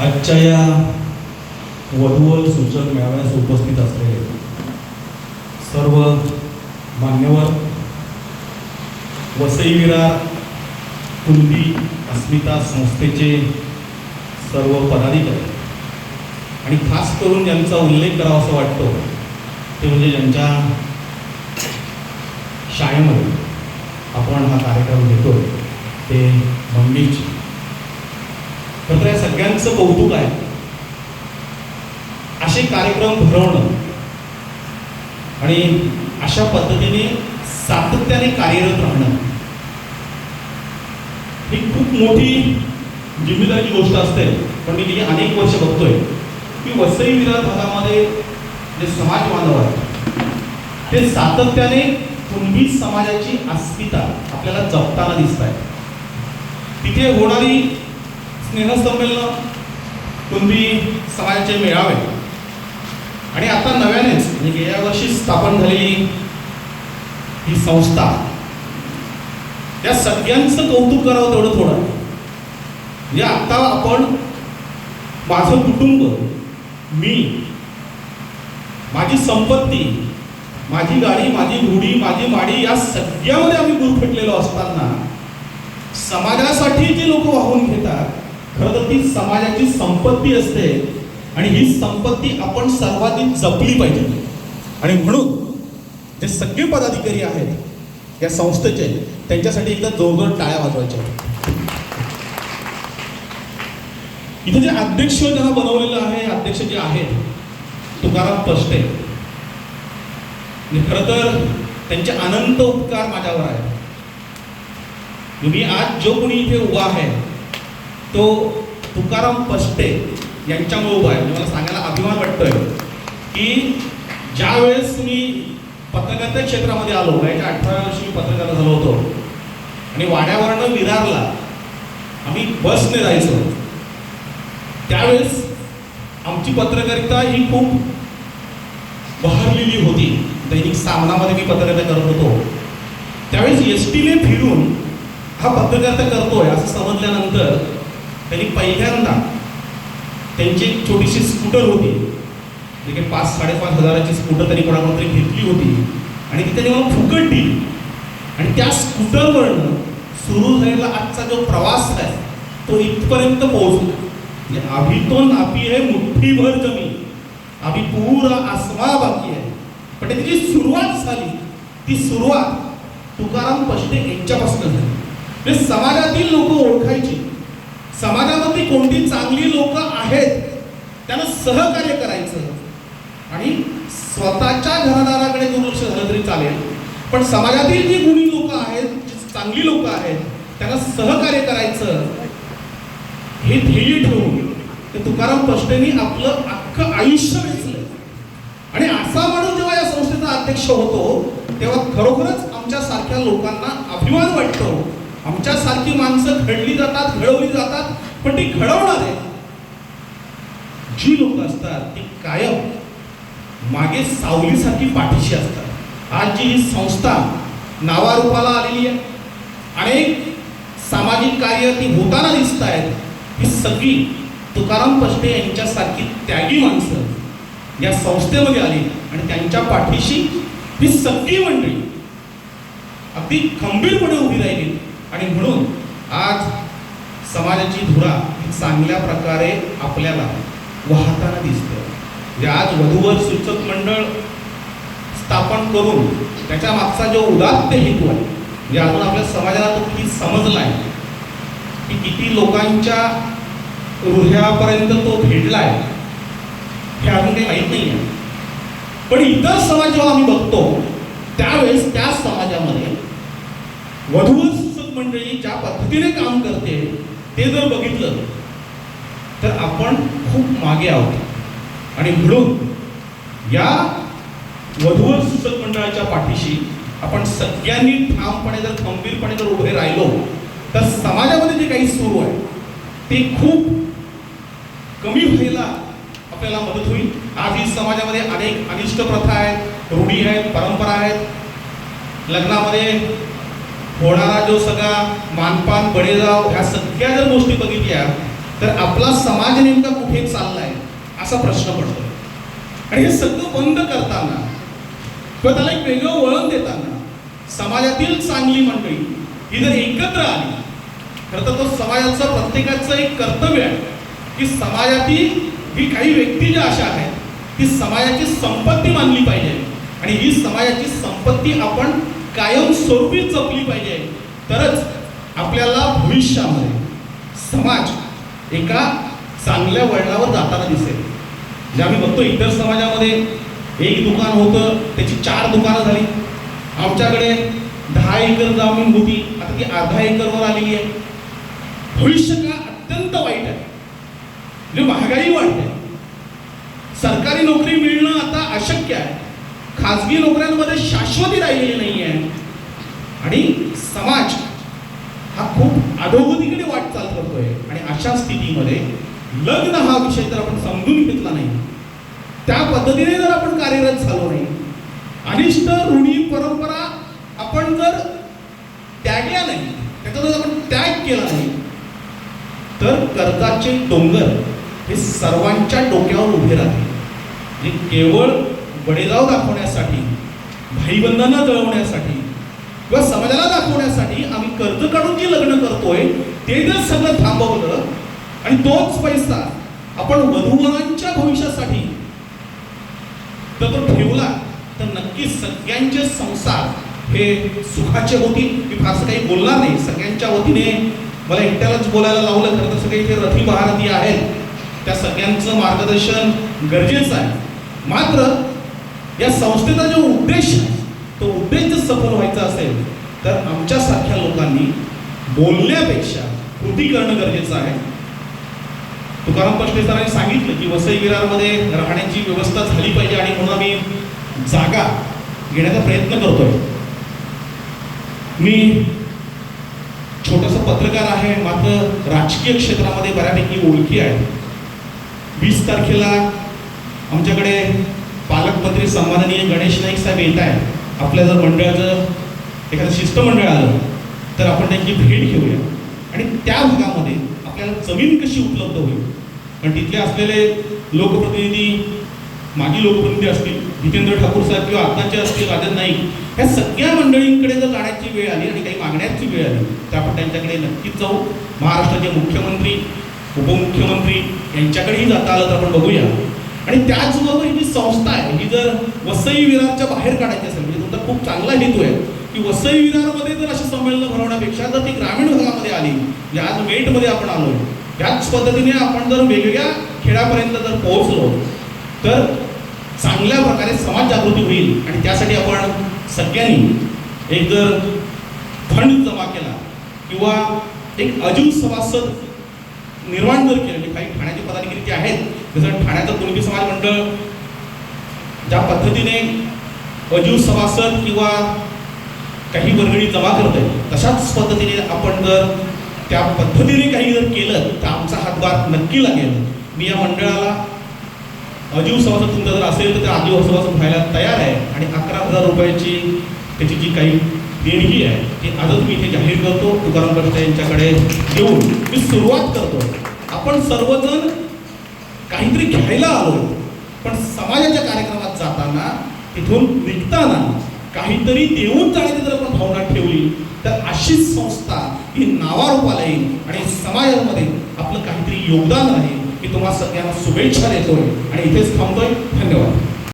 आजच्या या वधूवर सूचक मेळाव्यास उपस्थित असलेले सर्व मान्यवर वसई विरार अस्मिता संस्थेचे सर्व पदाधिकारी आणि खास करून ज्यांचा उल्लेख करावा असं वाटतो ते म्हणजे ज्यांच्या शाळेमध्ये आपण हा कार्यक्रम घेतो ते मंडळीची मात्र तर या सगळ्यांचं कौतुक आहे. असे कार्यक्रम भरवणं आणि अशा पद्धतीने सातत्याने कार्यरत राहणं ही खूप मोठी जिम्मेदारीची गोष्ट असते. पण मी गेली अनेक वर्ष बघतोय की वसई विरार भागामध्ये जे समाज बांधव आहेत ते सातत्याने कुणबी समाजाची अस्मिता आपल्याला जपताना दिसत आहे तिथे होणारी स्नेहसंमेलनं पूर्वी समाजाचे मेळावे. आणि आता नव्यानेच म्हणजे गेल्या वर्षी स्थापन झालेली ही संस्था या सगळ्यांचं कौतुक करावं तेवढं थोडं. म्हणजे आता आपण माझं कुटुंब मी माझी संपत्ती माझी गाडी माझी घोडी माझी माडी या सगळ्यामध्ये आम्ही गुरफटलेलो असताना समाजासाठी जे लोक वाहून घेतात खरं तर ती समाजाची संपत्ती असते आणि ही संपत्ती आपण सर्वाधिक जपली पाहिजे. आणि म्हणून जे सगळे पदाधिकारी आहेत या संस्थेचे त्यांच्यासाठी एकदा जोरदार टाळ्या वाजवायच्या. इथे जे अध्यक्ष ज्यांना बनवलेलं आहे अध्यक्ष जे आहेत तुकाराम पष्टे म्हणजे खरं तर त्यांचे अनंत उपकार माझ्यावर आहेत. तुम्ही आज जो कोणी इथे उभा आहे तो तुकाराम पष्टे यांच्यामुळे उभा आहे. म्हणजे मला सांगायला अभिमान वाटतोय. की ज्या वेळेस मी पत्रकारिता क्षेत्रामध्ये आलो वयाच्या अठरा वर्षी मी पत्रकार झालो होतो आणि वाड्यावरनं विरारला आम्ही बसने जायचो. त्यावेळेस आमची पत्रकारिता ही खूप बहरलेली होती. दैनिक सामनामध्ये मी पत्रकारिता करत होतो. त्यावेळेस एस टीने फिरून हा पत्रकारिता करतोय असं समजल्यानंतर त्यांनी पहिल्यांदा त्यांची एक छोटीशी स्कूटर होती. म्हणजे पाच साडेपाच हजाराची स्कूटर त्यांनी कोणाकडून तरी घेतली होती. आणि ती त्यांनी मला फुकट दिली. आणि त्या स्कूटरवरनं सुरू झालेला आजचा जो प्रवास आहे तो इथपर्यंत पोहोचला. म्हणजे आम्ही तो नापी आहे मुठ्ठीभर जमीन. आम्ही पुरा आसमा बाकी आहे. पण त्याची जी सुरुवात झाली ती सुरुवात तुकाराम पश्चिम यांच्यापासून झाली. म्हणजे समाजातील लोक ओळखायची. समाजामध्ये कोणती चांगली लोक आहेत त्यांना सहकार्य करायचं. आणि स्वतःच्या घरादाराकडे दुर्लक्ष झालं तरी चालेल. पण समाजातील जी गुणी लोक आहेत जी चांगली लोक आहेत त्यांना सहकार्य करायचं हे ध्येय ठेवून ते तुकाराम पष्टेंनी आपलं अख्खं आयुष्य वेचलं. आणि असा माणूस जेव्हा या संस्थेचा अध्यक्ष होतो तेव्हा खरोखरच आमच्या सारख्या लोकांना अभिमान वाटतो. आमच्यासारखी माणसं घडली जातात घडवली जातात पण ती घडवणारे जी लोक असतात ती कायम मागे सावलीसारखी पाठीशी असतात. आज जी ही संस्था नावारूपाला आलेली आहे अनेक सामाजिक कार्य ती होताना दिसत आहेत ही सगळी तुकाराम पष्टे यांच्यासारखी त्यागी माणसं या संस्थेमध्ये आली आणि त्यांच्या पाठीशी ही सगळी मंडळी अगदी खंबीरपणे उभी राहिली. आणि म्हणून आज समाजाची धुरा ही चांगल्या प्रकारे आपल्याला वाहताना दिसते. म्हणजे आज वधूवर सूचक मंडळ स्थापन करून त्याच्या मागचा जो उदात्त हेतू आहे म्हणजे अजून आपल्या समाजाला तो किती समजला आहे की किती लोकांच्या हृदयापर्यंत तो भेटलाय हे अजून काही माहीत नाही आहे. पण इतर समाज जेव्हा आम्ही बघतो त्यावेळेस त्या समाजामध्ये वधूच मंडळी ज्या पद्धतीने काम करते ते जर बघितलं तर आपण खूप मागे आहोत. आणि म्हणून या वधूवर सूचक मंडळाच्या पाठीशी आपण सगळ्यांनी ठामपणे जर खंबीरपणे जर उभे राहिलो तर समाजामध्ये जे काही सुरू आहे ते खूप कमी व्हायला आपल्याला मदत होईल. आजही समाजामध्ये अनेक अनिष्ट प्रथा आहेत रूढी आहेत परंपरा आहेत. लग्नामध्ये होणारा जो सगळा मानपान बडेजाव ह्या सगळ्या जर गोष्टी बघितल्या तर आपला समाज नेमका कुठे चाललाय असा प्रश्न पडतो. आणि हे सगळं बंद करताना किंवा त्याला एक वेगळं वळण देताना समाजातील चांगली मंडळी ही जर एकत्र आली खरं तर तो समाजाचं प्रत्येकाचं एक कर्तव्य आहे की समाजातील ही काही व्यक्ती ज्या अशा आहेत ती समाजाची संपत्ती मानली पाहिजे. आणि ही समाजाची संपत्ती आपण कायमस्वरूपी जपली पाहिजे. तरच आपल्याला भविष्यामध्ये समाज एका चांगल्या वळणावर जाताना दिसेल. जे आम्ही बघतो इतर समाजामध्ये एक दुकान होतं त्याची चार दुकानं झाली. आमच्याकडे दहा एकर जमीन होती आता ती अर्धा एकरवर आलेली आहे. भविष्य का अत्यंत वाईट आहे. म्हणजे महागाई वाढते. सरकारी नोकरी मिळणं आता अशक्य आहे. खाजगी नोकऱ्यांमध्ये शाश्वती राहिलेली नाही आहे आणि समाज हा खूप अधोगतीकडे वाटचाल करतोय. आणि अशा स्थितीमध्ये लग्न हा विषय जर आपण समजून घेतला नाही. त्या पद्धतीने जर आपण कार्यरत झालो नाही अनिष्ट रूढी परंपरा आपण जर त्यागल्या नाही त्याचा जर आपण त्याग केला नाही तर कर्जाचे डोंगर हे सर्वांच्या डोक्यावर उभे राहते म्हणजे केवळ बडेजाव दाखवण्यासाठी भाईबंधांना जळवण्यासाठी किंवा समाजाला दाखवण्यासाठी आम्ही कर्ज काढून जे लग्न करतोय ते जर सगळं थांबवलं आणि तोच पैसा आपण वधूवरांच्या भविष्यासाठी तर तो ठेवला तर नक्कीच सगळ्यांचे संसार हे सुखाचे होतील. मी फारसं काही बोलणार नाही. सगळ्यांच्या वतीने मला एकट्यालाच बोलायला लावलं खरं तर सगळे इथे रथी महारथी आहेत. त्या सगळ्यांचं मार्गदर्शन गरजेचं आहे. मात्र या संस्थेचा जो उद्देश आहे तो उद्देश जर सफल व्हायचा असेल तर आमच्यासारख्या लोकांनी बोलण्यापेक्षा कृती करणं गरजेचं आहे. तुकाराम पष्टे सरांनी सांगितलं की वसई विरारमध्ये राहण्याची व्यवस्था झाली पाहिजे आणि म्हणून आम्ही जागा घेण्याचा प्रयत्न करतोय. मी छोटस पत्रकार आहे मात्र राजकीय क्षेत्रामध्ये बऱ्यापैकी ओळखी आहे. वीस तारखेला आमच्याकडे पालकमंत्री सन्माननीय गणेश नाईक साहेब येत आहे आपल्या जर मंडळाचं एखादं शिष्टमंडळ आलं तर आपण त्यांची भेट घेऊया. आणि त्या भागामध्ये आपल्याला जमीन कशी उपलब्ध होईल? पण तिथले असलेले लोकप्रतिनिधी माजी लोकप्रतिनिधी असतील जितेंद्र ठाकूर साहेब किंवा आत्ताचे असतील राजन नाईक ह्या सगळ्या मंडळींकडे जर जाण्याची वेळ आली आणि काही मागण्याची वेळ आली तर आपण त्यांच्याकडे नक्कीच जाऊ. महाराष्ट्राचे मुख्यमंत्री उपमुख्यमंत्री यांच्याकडेही जाता आलं तर आपण बघूया. आणि त्याचबरोबर ही जी संस्था आहे ही जर वसई विरारच्या बाहेर काढायची असेल म्हणजे तुमचा खूप चांगला हेतू आहे की वसई विरारमध्ये जर अशी संमेलनं भरवण्यापेक्षा जर ती ग्रामीण भागामध्ये आली म्हणजे आज वेटमध्ये आपण आलो त्याच पद्धतीने आपण जर वेगवेगळ्या खेड्यापर्यंत जर पोहोचलो तर चांगल्या प्रकारे समाज जागृती होईल. आणि त्यासाठी आपण सगळ्यांनी एक जर फंड जमा केला किंवा एक अजून सभासद निर्माण जर केलं म्हणजे काही ठाण्याचे पदाधिकारी जे आहेत जसं ठाण्याचं कुणबी समाज मंडळ ज्या पद्धतीने अजीव सभासद किंवा काही वर्गणी जमा करत आहे तशाच पद्धतीने आपण जर त्या पद्धतीने काही जर केलं तर आमचा हातभार नक्की लागेल. मी या मंडळाला अजीव सभासद तुमचा जर असेल तर त्या अजीव सभासद व्हायला तयार आहे. आणि अकरा हजार रुपयाची त्याची जी काही देणगी आहे. हे आजच मी इथे जाहीर करतो. तुकाराम पटले यांच्याकडे येऊन मी सुरुवात करतो. आपण सर्वजण काहीतरी घ्यायला आलो पण समाजाच्या कार्यक्रमात जाताना तिथून निघताना काहीतरी देऊन जाण्याची जर आपण भावना ठेवली तर अशीच संस्था ही नावारूपाला येईल आणि समाजामध्ये आपलं काहीतरी योगदान आहे की तुम्हाला सगळ्यांना शुभेच्छा देतोय. आणि इथेच थांबतोय.